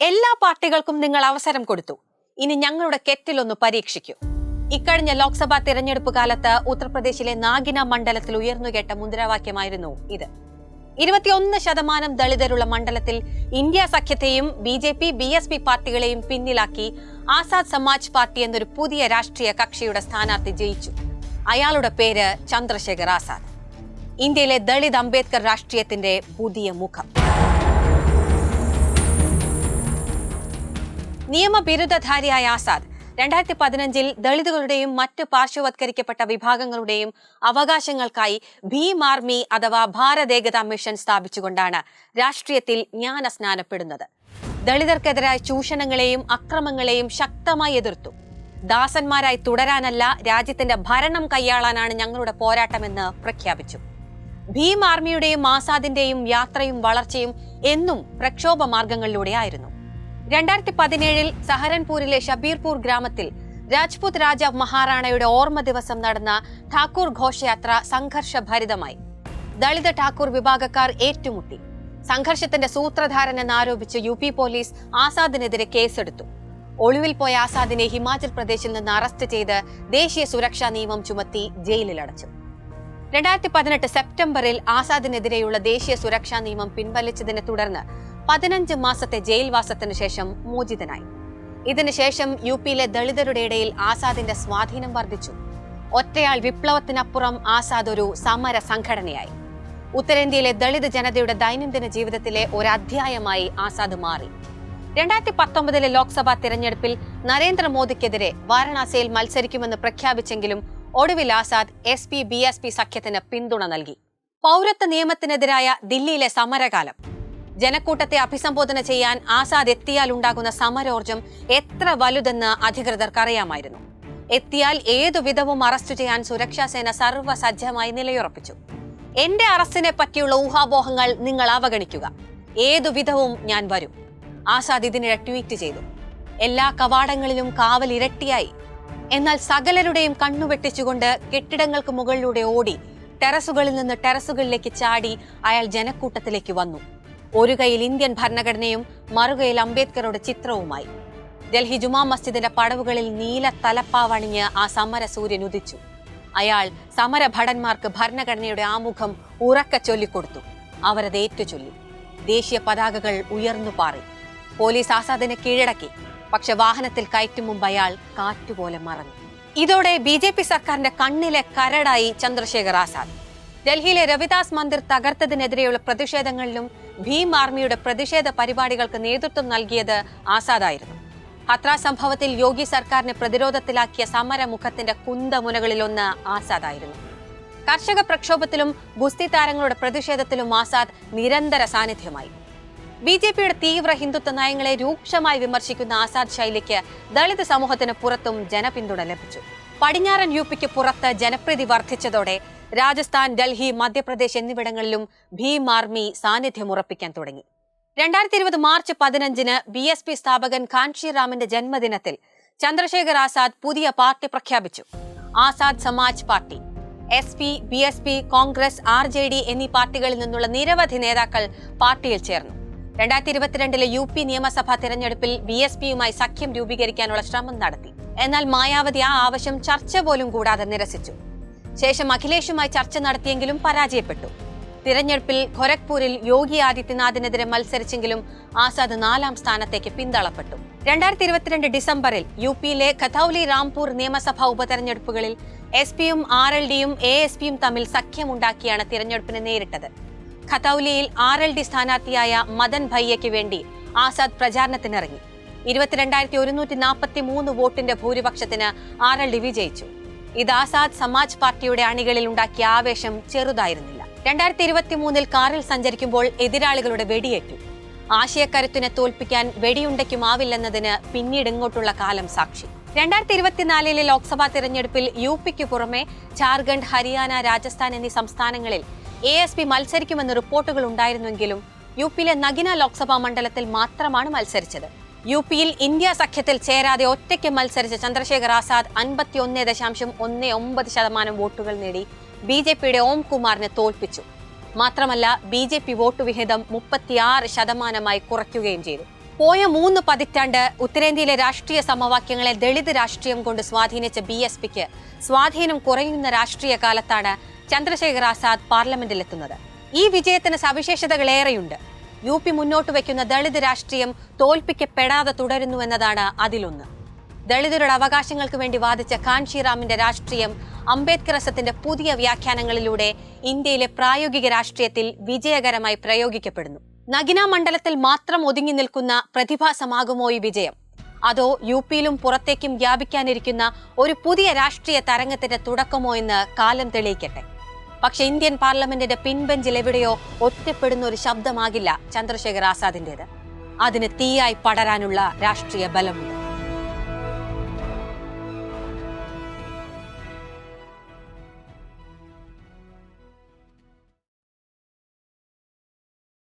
എല്ലാ പാർട്ടികൾക്കും നിങ്ങൾ അവസരം കൊടുത്തു. ഇനി ഞങ്ങളുടെ കെറ്റിലൊന്ന് പരീക്ഷിക്കൂ. ഇക്കഴിഞ്ഞ ലോക്സഭാ തിരഞ്ഞെടുപ്പ് കാലത്ത് ഉത്തർപ്രദേശിലെ നാഗിന മണ്ഡലത്തിൽ ഉയർന്നുകേട്ട മുദ്രാവാക്യമായിരുന്നു ഇത്. ഇരുപത്തിയൊന്ന് ശതമാനം ദളിതരുള്ള മണ്ഡലത്തിൽ India സഖ്യത്തെയും B J P B S P പാർട്ടികളെയും പിന്നിലാക്കി ആസാദ് സമാജ് പാർട്ടി എന്നൊരു പുതിയ രാഷ്ട്രീയ കക്ഷിയുടെ സ്ഥാനാർത്ഥി ജയിച്ചു. അയാളുടെ പേര് ചന്ദ്രശേഖർ ആസാദ്. ഇന്ത്യയിലെ ദളിത് അംബേദ്കർ രാഷ്ട്രീയത്തിന്റെ പുതിയ മുഖം. നിയമബിരുദധാരിയായ ആസാദ് രണ്ടായിരത്തി പതിനഞ്ചിൽ ദളിതുകളുടെയും മറ്റ് പാർശ്വവത്കരിക്കപ്പെട്ട വിഭാഗങ്ങളുടെയും അവകാശങ്ങൾക്കായി ഭീം ആർമി അഥവാ ഭാരതേകതാ മിഷൻ സ്ഥാപിച്ചുകൊണ്ടാണ് രാഷ്ട്രീയത്തിൽ ജ്ഞാനസ്നാനപ്പെടുന്നത്. ദളിതർക്കെതിരായ ചൂഷണങ്ങളെയും അക്രമങ്ങളെയും ശക്തമായി എതിർത്തു. ദാസന്മാരായി തുടരാനല്ല രാജ്യത്തിന്റെ ഭരണം കൈയാളാനാണ് ഞങ്ങളുടെ പോരാട്ടമെന്ന് പ്രഖ്യാപിച്ചു. ഭീം ആർമിയുടെയും ആസാദിന്റെയും യാത്രയും വളർച്ചയും എന്നും പ്രക്ഷോഭ മാർഗങ്ങളിലൂടെയായിരുന്നു രണ്ടായിരത്തി പതിനേഴിൽ സഹരൻപൂരിലെ ഷബീർപൂർ ഗ്രാമത്തിൽ രാജ്പുത് രാജ മഹാറാണയുടെ ഓർമ്മ ദിവസം നടന്ന ഠാക്കൂർ ഘോഷയാത്ര സംഘർഷഭരിതമായി. ദളിത് ഠാക്കൂർ വിഭാഗക്കാർ ഏറ്റുമുട്ടി. സംഘർഷത്തിന്റെ സൂത്രധാരൻ എന്നാരോപിച്ച് യു പി പോലീസ് ആസാദിനെതിരെ കേസെടുത്തു. ഒളിവിൽ പോയ ആസാദിനെ ഹിമാചൽ പ്രദേശിൽ നിന്ന് അറസ്റ്റ് ചെയ്ത് ദേശീയ സുരക്ഷാ നിയമം ചുമത്തി ജയിലിലടച്ചു. രണ്ടായിരത്തി പതിനെട്ട് സെപ്റ്റംബറിൽ ആസാദിനെതിരെയുള്ള ദേശീയ സുരക്ഷാ നിയമം പിൻവലിച്ചതിനെ തുടർന്ന് പതിനഞ്ച് മാസത്തെ ജയിൽവാസത്തിനു ശേഷം മോചിതനായി. ഇതിനുശേഷം യു പിയിലെ ദളിതരുടെ ഇടയിൽ ആസാദിന്റെ സ്വാധീനം വർദ്ധിച്ചു. ഒറ്റയാൾ വിപ്ലവത്തിനപ്പുറം ആസാദ് ഒരു സമര സംഘടനയായി. ഉത്തരേന്ത്യയിലെ ദളിത് ജനതയുടെ ദൈനംദിന ജീവിതത്തിലെ ഒരു അധ്യായമായി ആസാദ് മാറി. രണ്ടായിരത്തി പത്തൊമ്പതിലെ ലോക്സഭാ തിരഞ്ഞെടുപ്പിൽ നരേന്ദ്രമോദിക്കെതിരെ വാരണാസിയിൽ മത്സരിക്കുമെന്ന് പ്രഖ്യാപിച്ചെങ്കിലും ഒടുവിൽ Azad S P B S P സഖ്യത്തിന് പിന്തുണ നൽകി. പൗരത്വ നിയമത്തിനെതിരായ ദില്ലിയിലെ സമരകാലം ജനക്കൂട്ടത്തെ അഭിസംബോധന ചെയ്യാൻ ആസാദ് എത്തിയാൽ ഉണ്ടാകുന്ന സമരോർജം എത്ര വലുതെന്ന് അധികൃതർക്ക് അറിയാമായിരുന്നു എത്തിയാൽ ഏതു വിധവും അറസ്റ്റ് ചെയ്യാൻ സുരക്ഷാസേന സർവസജ്ജമായി നിലയുറപ്പിച്ചു. എന്റെ അറസ്റ്റിനെ പറ്റിയുള്ള ഊഹാപോഹങ്ങൾ നിങ്ങൾ അവഗണിക്കുക. ഏതു വിധവും ഞാൻ വരും. ആസാദ് ഇതിനിടെ ട്വീറ്റ് ചെയ്തു. എല്ലാ കവാടങ്ങളിലും കാവൽ ഇരട്ടിയായി. എന്നാൽ സകലരുടെയും കണ്ണുവെട്ടിച്ചുകൊണ്ട് കെട്ടിടങ്ങൾക്ക് മുകളിലൂടെ ഓടി ടെറസുകളിൽ നിന്ന് ടെറസുകളിലേക്ക് ചാടി അയാൾ ജനക്കൂട്ടത്തിലേക്ക് വന്നു. ഒരു കൈയിൽ ഇന്ത്യൻ ഭരണഘടനയും മറുകൈയിൽ അംബേദ്കറുടെ ചിത്രവുമായി. ഡൽഹി ജുമാ മസ്ജിദിന്റെ പടവുകളിൽ നീല തലപ്പാവണിഞ്ഞ് ആ സമര സൂര്യൻ ഉദിച്ചു. അയാൾ സമരഭടന്മാർക്ക് ഭരണഘടനയുടെ ആമുഖം ഉറക്ക ചൊല്ലിക്കൊടുത്തു. അവരത് ഏറ്റുചൊല്ലി. ദേശീയ പതാകകൾ ഉയർന്നു പാറി. പോലീസ് ആസാദിനെ കീഴടക്കി. പക്ഷെ വാഹനത്തിൽ കയറ്റും മുമ്പ് അയാൾ കാറ്റുപോലെ മറന്നു. ഇതോടെ ബി ജെ പി സർക്കാരിന്റെ കണ്ണിലെ കരടായി ചന്ദ്രശേഖർ ആസാദ്. ഡൽഹിയിലെ രവിദാസ് മന്ദിർ തകർത്തതിനെതിരെയുള്ള പ്രതിഷേധങ്ങളിലും ഭീം ആർമിയുടെ പ്രതിഷേധ പരിപാടികൾക്ക് നേതൃത്വം നൽകിയത് ആസാദായിരുന്നു. ഹത്ര സംഭവത്തിൽ യോഗി സർക്കാരിനെ പ്രതിരോധത്തിലാക്കിയ സമരമുഖത്തിന്റെ കുന്തമുനകളിലൊന്ന് ആസാദായിരുന്നു. കർഷക പ്രക്ഷോഭത്തിലും ഗുസ്തി താരങ്ങളുടെ പ്രതിഷേധത്തിലും ആസാദ് നിരന്തര സാന്നിധ്യമായി. ബി ജെ പിയുടെ തീവ്ര ഹിന്ദുത്വ നയങ്ങളെ രൂക്ഷമായി വിമർശിക്കുന്ന ആസാദ് ശൈലിക്ക് ദളിത് സമൂഹത്തിന് പുറത്തും ജനപിന്തുണ ലഭിച്ചു. പടിഞ്ഞാറൻ യു പിക്ക് പുറത്ത് ജനപ്രീതി വർദ്ധിച്ചതോടെ രാജസ്ഥാൻ ഡൽഹി മധ്യപ്രദേശ് എന്നിവിടങ്ങളിലും ഭീം ആർമി സാന്നിധ്യം ഉറപ്പിക്കാൻ തുടങ്ങി. രണ്ടായിരത്തി ഇരുപത് മാർച്ച് പതിനഞ്ചിന് ബി എസ് പി സ്ഥാപകൻ കാൻഷി റാമിന്റെ ജന്മദിനത്തിൽ ചന്ദ്രശേഖർ ആസാദ് പുതിയ പാർട്ടി പ്രഖ്യാപിച്ചു. Azad Samaj party S P B S P Congress R J D എന്നീ പാർട്ടികളിൽ നിന്നുള്ള നിരവധി നേതാക്കൾ പാർട്ടിയിൽ ചേർന്നു. രണ്ടായിരത്തി ഇരുപത്തിരണ്ടിലെ യു പി നിയമസഭാ തെരഞ്ഞെടുപ്പിൽ ബി എസ് പിയുമായി സഖ്യം രൂപീകരിക്കാനുള്ള ശ്രമം നടത്തി. എന്നാൽ മായാവതി ആ ആവശ്യം ചർച്ച പോലും കൂടാതെ നിരസിച്ചു. ശേഷം അഖിലേഷുമായി ചർച്ച നടത്തിയെങ്കിലും പരാജയപ്പെട്ടു. തിരഞ്ഞെടുപ്പിൽ ഖൊരഗ്പൂരിൽ യോഗി ആദിത്യനാഥിനെതിരെ മത്സരിച്ചെങ്കിലും ആസാദ് നാലാം സ്ഥാനത്തേക്ക് പിന്തള്ളപ്പെട്ടു. രണ്ടായിരത്തി ഇരുപത്തിരണ്ട് ഡിസംബറിൽ യു പിയിലെ ഖതൌലി റാംപൂർ നിയമസഭാ ഉപതെരഞ്ഞെടുപ്പുകളിൽ എസ് പിയും ആർ എൽ ഡിയും എ എസ് പിയും തമ്മിൽ സഖ്യമുണ്ടാക്കിയാണ് തിരഞ്ഞെടുപ്പിനെ നേരിട്ടത്. ഖതൌലിയിൽ ആർ എൽ ഡി സ്ഥാനാർത്ഥിയായ മദൻ ഭയ്യയ്ക്ക് വേണ്ടി ആസാദ് പ്രചാരണത്തിനിറങ്ങി. ഇരുപത്തിരണ്ടായിരത്തി ഒരുന്നൂറ്റി നാൽപ്പത്തി മൂന്ന് വോട്ടിന്റെ ഭൂരിപക്ഷത്തിന് ആർ എൽ ഡി വിജയിച്ചു. ഇത് ആസാദ് സമാജ് പാർട്ടിയുടെ അണികളിൽ ഉണ്ടാക്കിയ ആവേശം ചെറുതായിരുന്നില്ല. രണ്ടായിരത്തി ഇരുപത്തി മൂന്നിൽ കാറിൽ സഞ്ചരിക്കുമ്പോൾ എതിരാളികളുടെ വെടിയേറ്റു. ആശയക്കരുത്തിനെ തോൽപ്പിക്കാൻ വെടിയുണ്ടയ്ക്കുമാവില്ലെന്നതിന് പിന്നീട് ഇങ്ങോട്ടുള്ള കാലം സാക്ഷി. രണ്ടായിരത്തി ഇരുപത്തിനാലിലെ ലോക്സഭാ തിരഞ്ഞെടുപ്പിൽ യു പിക്ക് പുറമെ ജാർഖണ്ഡ് ഹരിയാന രാജസ്ഥാൻ എന്നീ സംസ്ഥാനങ്ങളിൽ എ എസ് പി മത്സരിക്കുമെന്ന് റിപ്പോർട്ടുകൾ ഉണ്ടായിരുന്നുവെങ്കിലും യു പിയിലെ നഗിന ലോക്സഭാ മണ്ഡലത്തിൽ മാത്രമാണ് മത്സരിച്ചത്. യു പിയിൽ ഇന്ത്യ സഖ്യത്തിൽ ചേരാതെ ഒറ്റയ്ക്ക് മത്സരിച്ച ചന്ദ്രശേഖർ ആസാദ് അൻപത്തിയൊന്ന് ദശാംശം ഒന്ന് ഒമ്പത് ശതമാനം വോട്ടുകൾ നേടി ബി ജെ പിയുടെ ഓം കുമാറിനെ തോൽപ്പിച്ചു. മാത്രമല്ല ബി ജെ പി വോട്ട് വിഹിതം മുപ്പത്തിയാറ് ശതമാനമായി കുറയ്ക്കുകയും ചെയ്തു. പോയ മൂന്ന് പതിറ്റാണ്ട് ഉത്തരേന്ത്യയിലെ രാഷ്ട്രീയ സമവാക്യങ്ങളെ ദളിത് രാഷ്ട്രീയം കൊണ്ട് സ്വാധീനിച്ച ബി എസ് പിക്ക് സ്വാധീനം കുറയുന്ന രാഷ്ട്രീയ കാലത്താണ് ചന്ദ്രശേഖർ ആസാദ് പാർലമെന്റിലെത്തുന്നത്. ഈ വിജയത്തിന് സവിശേഷതകളേറെയുണ്ട്. യു പി മുന്നോട്ട് വയ്ക്കുന്ന ദളിത് രാഷ്ട്രീയം തോൽപ്പിക്കപ്പെടാതെ തുടരുന്നു എന്നതാണ് അതിലൊന്ന്. ദളിതരുടെ അവകാശങ്ങൾക്ക് വേണ്ടി വാദിച്ച കാൻഷിറാമിന്റെ രാഷ്ട്രീയം അംബേദ്കറിസത്തിന്റെ പുതിയ വ്യാഖ്യാനങ്ങളിലൂടെ ഇന്ത്യയിലെ പ്രായോഗിക രാഷ്ട്രീയത്തിൽ വിജയകരമായി പ്രയോഗിക്കപ്പെടുന്നു. നഗിന മണ്ഡലത്തിൽ മാത്രം ഒതുങ്ങി നിൽക്കുന്ന പ്രതിഭാസമാകുമോ ഈ വിജയം? അതോ യു പിയിലും പുറത്തേക്കും വ്യാപിക്കാനിരിക്കുന്ന ഒരു പുതിയ രാഷ്ട്രീയ തരംഗത്തിന്റെ തുടക്കമോ എന്ന് കാലം തെളിയിക്കട്ടെ. പക്ഷെ ഇന്ത്യൻ പാർലമെന്റിന്റെ പിൻബെഞ്ചിൽ എവിടെയോ ഒറ്റപ്പെടുന്ന ഒരു ശബ്ദമാകില്ല ചന്ദ്രശേഖർ ആസാദിന്റേത്. അതിന് തീയായി പടരാനുള്ള രാഷ്ട്രീയ ബലമുണ്ട്.